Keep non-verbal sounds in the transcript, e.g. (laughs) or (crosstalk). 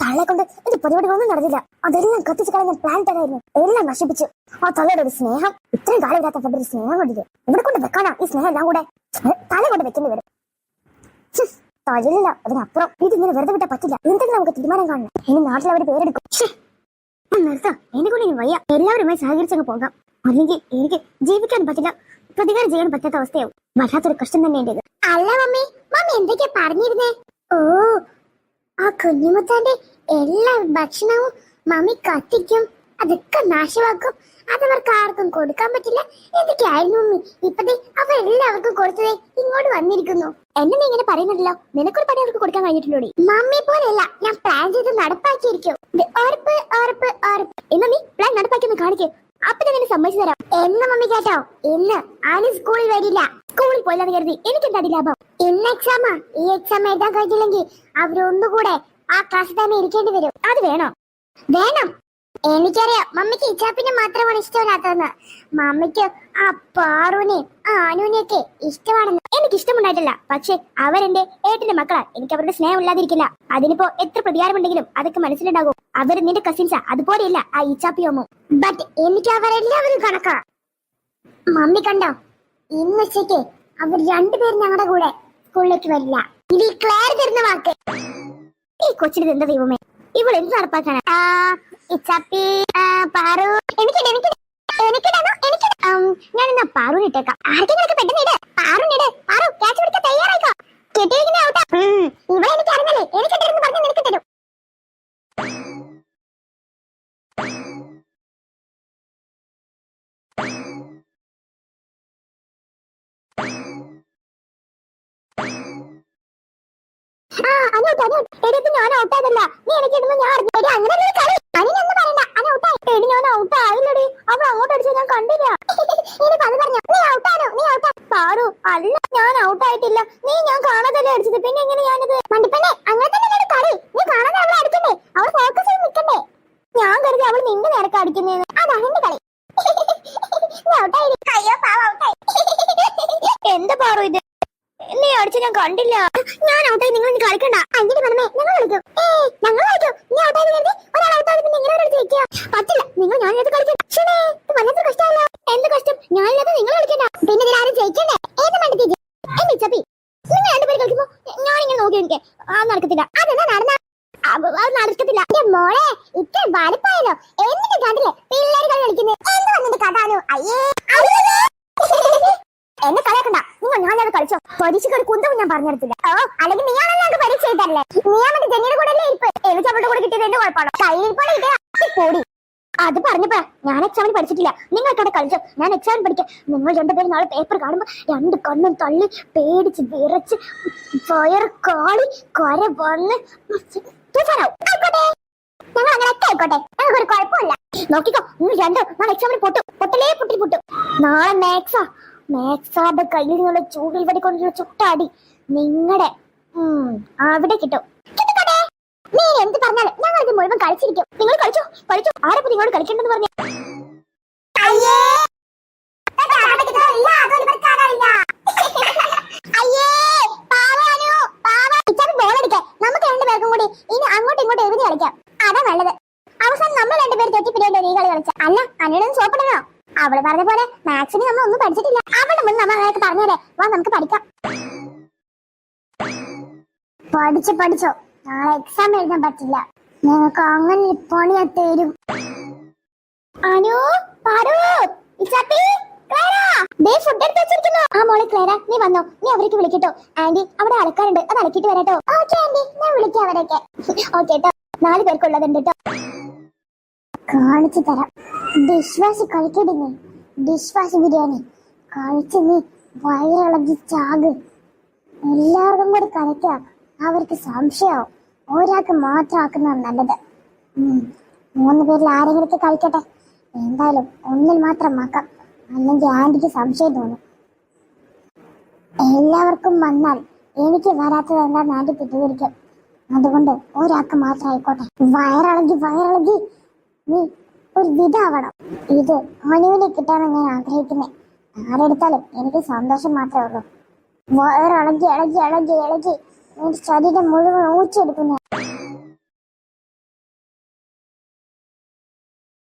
തള്ളെ കൊണ്ട് എന്റെ പരിപാടികളൊന്നും നടന്നില്ല. അതെല്ലാം കത്തിച്ച് കളയാൻ പ്ലാൻ തരായിരുന്നു എല്ലാം നശിപ്പിച്ചു. ആ തള്ളയുടെ ഒരു സ്നേഹം. ഇത്രയും കാലം ഇല്ലാത്ത ഒരു സ്നേഹം കൊണ്ടില്ല ഇവിടെ കൊണ്ട് വെക്കാനാ ഈ സ്നേഹം എല്ലാം കൂടെ. തല കൊണ്ട് വെക്കേണ്ടി വരും. ഛ്, തലയില്ല അതിനപ്പുറം ഇതിങ്ങനെ വെറുതെ വിട്ടാ പറ്റില്ല. എന്തെങ്കിലും നമുക്ക് തീരുമാനം കാണണം. ഇനി നാട്ടിൽ അവർ പേരെടുക്കും. നിർത്താം. എന്നെ കൊണ്ട് ഇനി വയ്യ. എല്ലാവരുമായി സഹകരിച്ചങ്ങ് പോകാം. അല്ലെങ്കിൽ എനിക്ക് ജീവിക്കാൻ പറ്റില്ല. പ്രതികാരം ചെയ്യാൻ പറ്റാത്ത അവസ്ഥയാവും. വല്ലാത്തൊരു കഷ്ടം തന്നെ എന്റേത്. അല്ല മമ്മി. മമ്മി എന്തൊക്കെയാ പറഞ്ഞിരുന്നേ? ഓ ആ കുഞ്ഞുമുത്താന്റെ എല്ലാ ഭക്ഷണവും മമ്മി കത്തിക്കും അതൊക്കെ നാശമാക്കും. അതവർക്ക് ആർക്കും കൊടുക്കാൻ പറ്റില്ല. എന്തൊക്കെയായിരുന്നു മമ്മി? ഇപ്പതേ അവർ എല്ലാവർക്കും കൊടുത്തതേ ഇങ്ങോട്ട് വന്നിരിക്കുന്നു. എന്നെ നീ ഇങ്ങനെ പറയുന്നുണ്ടല്ലോ? നിനക്കൊരു പണി അവർക്ക് കൊടുക്കാൻ കഴിഞ്ഞിട്ടുണ്ടോടി? മമ്മി പോലെയല്ല ഞാൻ പ്ലാൻ ചെയ്ത് നടപ്പാക്കിയിരിക്കും. ഉറപ്പ് ഉറപ്പ് ഉറപ്പ്. എന്നാ നീ പ്ലാൻ നടപ്പാക്കിയെന്ന് കാണിക്കേ. അപ്പൊ ഞാൻ സമ്മതിച്ചു തരാം. എന്ന് മമ്മി കേട്ടോ? ഇന്ന് ആനി സ്കൂളിൽ വരില്ല. സ്കൂളിൽ പോയില്ലെന്ന് കരുതി. എനിക്ക് എന്താ ലാഭം? ഇന്ന് എക്സാമാ ഈ എക്സാം എഴുതാൻ കഴിഞ്ഞില്ലെങ്കിൽ അവരൊന്നുകൂടെ ആ ക്ലാസ്സിൽ തന്നെ ഇരിക്കേണ്ടി വരും. അത് വേണോ? വേണം. എനിക്കറിയാം. മമ്മിക്ക് ഇച്ചാപ്പിനെ മാത്രമാണ് ഇഷ്ടമില്ലാത്തതെന്ന്. മമ്മിക്ക് ആ പാറുവിനെയും ആ അനുവിനെയൊക്കെ ഇഷ്ടമാണെന്ന് എനിക്ക് ഇഷ്ടമുണ്ടായിട്ടില്ല പക്ഷെ അവരെന്റെ ഏട്ടന്റെ മക്കളാ. എനിക്ക് അവരുടെ സ്നേഹം ഇല്ലാതിരിക്കില്ല. അതിനിപ്പോ എത്ര പ്രതികാരമുണ്ടെങ്കിലും അതൊക്കെ മനസ്സിലുണ്ടാകും. അവർ നിന്റെ കസിൻസാ അതുപോലെയല്ല ആ ഇച്ചാപ്പിയോമോ ബട്ട് എനിക്ക് അവരെല്ലാവരും കണക്കാ. മമ്മി കണ്ടോ? ഇന്ന് ഉച്ചയ്ക്ക് അവർ രണ്ടുപേരും ഞങ്ങളുടെ കൂടെ സ്കൂളിലേക്ക് വരില്ല ഇനി ക്ലെയർ തരുന്ന വാക്ക്. ഈ കൊച്ചിന് എന്താ ദൈവമേ? ഇവൾ എന്ത് നടപ്പാക്കാണ്? ഇച്ചാപ്പി പാറു. എനിക്ക് എനിക്ക് എനിക്ക് എനിക്കിട് ഞാൻ എന്നാ പാറുവിന് ഇട്ടേക്കാം. ആർക്കെങ്കിലും പെട്ടെന്ന് ഇട് പാറുനിട് പാറു ക്യാച്ച് പിടിക്കാൻ തയ്യാറായിക്കോ കെട്ടിയിരിക്കുന്ന ഔട്ടാ ഇവിടെ എനിക്ക് അറിഞ്ഞല്ലേ എനിക്കിട്ടിരുന്ന് പറഞ്ഞ് നിനക്ക് തരും ആ അങ്ങോട്ട് അങ്ങോട്ട് എടി ഇത് ഞാൻ ഔട്ടായതല്ല നീ എനിക്ക് ഇടുമ്പോ ഞാൻ അറിഞ്ഞു എടി അങ്ങനെ ഒരു കളി അതിനൊന്നും പറയണ്ട അന ഔട്ടായി എടി ഞാൻ ഔട്ടായില്ലടി അവൾ അങ്ങോട്ട് അടിച്ചത് ഞാൻ കണ്ടില്ല ഇനി പല പറഞ്ഞു നീ ഔട്ടാ (laughs) അല്ല ഞാൻ ഔട്ടായിട്ടില്ല നീ ഞാൻ കാണാതല്ലേ അടിച്ചത്. പിന്നെ എങ്ങനെ ഞാനിത്? മണ്ടിപ്പന്നെ അങ്ങനെ തന്നെ കളി. നീ കാണാതെ അവളെ അടിക്കണ്ടേ? അവൾ ഫോക്കസ് ചെയ്ത് നിൽക്കണ്ടേ ഞാൻ കരുതി അവൾ നിന്റെ നേരത്തെ അടിക്കുന്നേന്ന്. അതാണ് എന്റെ കളി. (laughs) (laughs) എന്താ പാറു ഇത്? നീ അടിച്ച ഞാൻ കണ്ടില്ല. ഔട്ടായി നിങ്ങൾ കളിക്കണ്ട. അഞ്ചിന് പറഞ്ഞേ ഞങ്ങൾ കളിക്കും. ഏ ഞങ്ങൾ കളിക്കും. നീ ഔട്ടായി കരുതി ഒരാൾ ഔട്ടായി പിന്നെ ഇങ്ങനെ കളിച്ച് പറ്റില്ല നിങ്ങൾ ഞാൻ ഇത് കളിക്കും. ക്ഷണേ ഇത് വല്ലാത്ത കഷ്ടമല്ല എന്ത് കഷ്ടം? ഇല്ലാതെ നിങ്ങൾ കളിക്കണ്ട. പിന്നെ ഇതിൽ ആരും ജയിക്കണ്ടേ? ഏത് മണ്ടത്തി ഏ ചപ്പി നിങ്ങൾ രണ്ടുപേർ കളിക്കുമ്പോ ഞാൻ ഇങ്ങനെ നോക്കി എനിക്ക് ആ നടക്കത്തില്ല. അതെന്താ നടന്ന? അത് നടക്കത്തില്ല. എന്റെ മോളെ ഇത്ര വലുപ്പായല്ലോ. എന്നിട്ട് കണ്ടില്ലേ? പിള്ളേർ കളി കളിക്കുന്നത്. എന്ത് വന്നിട്ട് കഥാനോ അയ്യോ എന്നെ കളയാക്കണ്ട നിങ്ങൾ ഞാൻ അത് കളിച്ചോ പരീക്ഷയ്ക്ക് ഒരു കുന്തവും ഞാൻ പറഞ്ഞെടുത്തില്ല ഓ അല്ലെങ്കിൽ നീയാണല്ലോ ഞങ്ങൾക്ക് പരീക്ഷ ചെയ്തല്ലേ നീയാ മറ്റേ ജെന്നിയുടെ കൂടെ അല്ലേ ഇരിപ്പ്. എനിക്ക് അവളുടെ കൂടെ കിട്ടിയത് എന്റെ കുഴപ്പമാണോ? കയ്യിരിപ്പോടെ ഇതേ കൂടി അത് പറഞ്ഞപ്പോ ഞാൻ എക്സാമിന് പഠിച്ചിട്ടില്ല. നിങ്ങൾക്കവിടെ കളിച്ചോ? ഞാൻ എക്സാമിന് പഠിക്കാം. നിങ്ങൾ രണ്ടുപേരും നാളെ പേപ്പർ കാണുമ്പോ രണ്ട് കണ്ണും തള്ളി പേടിച്ച് വിറച്ച് ഫയർ കാളി കര വന്ന് തുഫാനാവും. ആയിക്കോട്ടെ. ഞങ്ങൾ അങ്ങനെയൊക്കെ ആയിക്കോട്ടെ. ഞങ്ങൾക്ക് ഒരു കുഴപ്പമില്ല. നോക്കിക്കോ നിങ്ങൾ രണ്ടോ നാളെ എക്സാമിന് പൊട്ടും. പൊട്ടലേ പൊട്ടി പൊട്ടും. നാളെ മാത്സാ മാത്സാന്റെ കയ്യിൽ നിന്നുള്ള ചൂടിൽ വടി കൊണ്ടുള്ള ചുട്ടാടി നിങ്ങളുടെ അവിടെ കിട്ടും. നീ എന്ത് പറഞ്ഞാലും ഞങ്ങൾ മുഴുവൻ കളിച്ചിരിക്കും. നിങ്ങൾ കളിച്ചോ? കളിച്ചോ? നിങ്ങളോട് പറഞ്ഞു? അവൾ പറഞ്ഞ പോലെ മാത്സിന് നമ്മൾ ഒന്നും പഠിച്ചിട്ടില്ല. നമ്മൾ അങ്ങനെയൊക്കെ പറഞ്ഞേരെ. വാ നമുക്ക് പഠിക്കാം. പഠിച്ചു പഠിച്ചോ. നാളെ എക്സാം എഴുതാൻ പറ്റില്ല. നിങ്ങൾക്ക് അങ്ങനെ ഇപ്പോൾ ഞാൻ തരും. Anu dish wash biryani. കഴിച്ച് നീ വയറിളകി ചാക്. എല്ലാവർക്കും കൂടി കലക്കുക അവർക്ക് സംശയമാവും. ഒരാൾക്ക് മാത്രം ആക്കുന്നതാണ് നല്ലത് മൂന്ന് പേരിൽ ആരെങ്കിലും കഴിക്കട്ടെ എന്തായാലും ഒന്നിൽ മാത്രം ആക്കാം അല്ലെങ്കിൽ ആന്റിക്ക് സംശയം തോന്നും. എല്ലാവർക്കും വന്നാൽ എനിക്ക് വരാത്തത് എന്താണെന്ന് ആന്റി തെറ്റിദ്ധരിക്കും. അതുകൊണ്ട് ഒരാൾക്ക് മാത്രം ആയിക്കോട്ടെ. വയറിളകി വയറിളകി. നീ ഒരു വിധാവണം ഇത് അനുവിനെ കിട്ടാനാണ് ഞാൻ ആഗ്രഹിക്കുന്നത് ആരെടുത്താലും എനിക്ക് സന്തോഷം മാത്രമേ ഉള്ളൂ. ഇളകി ഇളകി ഇളകി. ഇളകി ശരീരം മുഴുവൻ ഊച്ചെടുക്കുന്നു